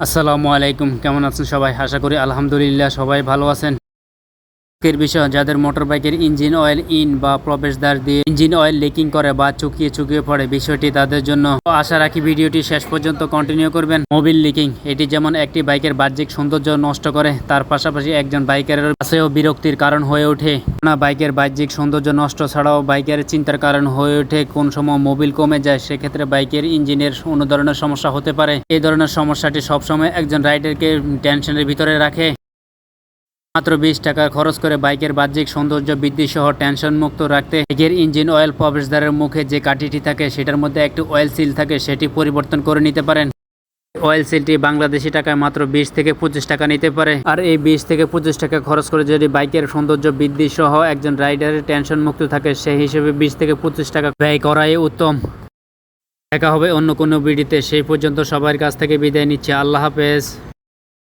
আসসালামু আলাইকুম। কেমন আছেন সবাই? আশা করি আলহামদুলিল্লাহ সবাই ভালো আছেন। এর বিষয় যাদের মোটর বাইকের ইঞ্জিন অয়েল ইন বা প্রবেশদ্বার দিয়ে ইঞ্জিন অয়েল লিকিং করে বা চুকিয়ে চুকিয়ে পড়ে বিষয়টি তাদের জন্য। আশা রাখি ভিডিওটি শেষ পর্যন্ত কন্টিনিউ করবেন। মোবিল লিকিং, এটি যেমন একটি বাইকের বাহ্যিক সৌন্দর্য নষ্ট করে, তার পাশাপাশি একজন বাইকারের কাছেও বিরক্তির কারণ হয়ে ওঠে। না, বাইকের বাহ্যিক সৌন্দর্য নষ্ট ছাড়াও বাইকের চিন্তার কারণ হয়ে ওঠে কোন সময় মোবিল কমে যায়, সেক্ষেত্রে বাইকের ইঞ্জিনের কোনো ধরনের সমস্যা হতে পারে। এই ধরনের সমস্যাটি সবসময় একজন রাইডারকে টেনশনের ভিতরে রাখে। মাত্র বিশ টাকা খরচ করে বাইকের বাহ্যিক সৌন্দর্য বৃদ্ধি সহ টেনশন মুক্ত রাখতে বাইকের ইঞ্জিন অয়েল প্রবেশদ্বারের মুখে যে কাঠিটি থাকে, সেটার মধ্যে একটি অয়েল সিল থাকে, সেটি পরিবর্তন করে নিতে পারেন। অয়েল সিলটি বাংলাদেশি টাকায় মাত্র বিশ থেকে পঁচিশ টাকা নিতে পারে। আর এই বিশ থেকে পঁচিশ টাকা খরচ করে যদি বাইকের সৌন্দর্য বৃদ্ধি সহ একজন রাইডারের টেনশন মুক্ত থাকে, সেই হিসেবে বিশ থেকে পঁচিশ টাকা ব্যয় করাই উত্তম। দেখা হবে অন্য কোনো ভিডিওতে। সেই পর্যন্ত সবার কাছ থেকে বিদায় নিচ্ছে। আল্লাহ হাফেজ।